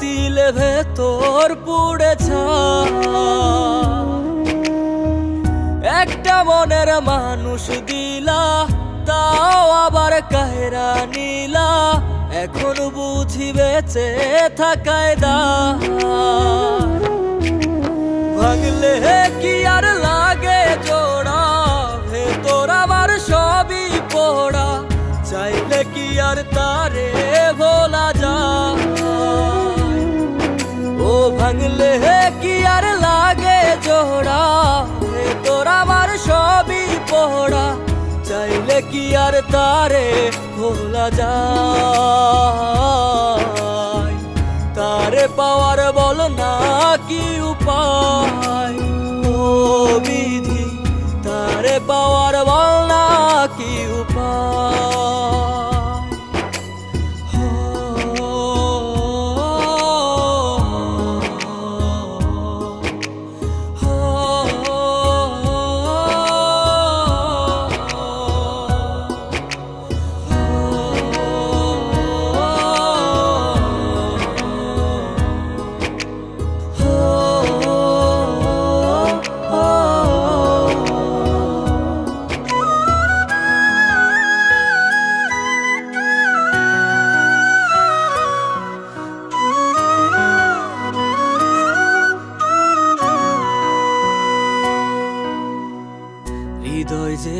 তিলে ভেতর পুড়ে একটা মনের মানুষ দিলা, তাও আবার কাহেরা নিলা। এখন বুঝি বেঁচে থাকায় দা। ভাঙলে কি আর লাগে জোড়া, ভেতর আমার সবই পড়া। চাইলে কি আর তারে ভাঙলে কি আর লাগে জোড়া তোর আমার সবই পোড়া চাইলে কি আর তারে ভোলা যায়? তারে পাওয়ার বল না কি উপায়?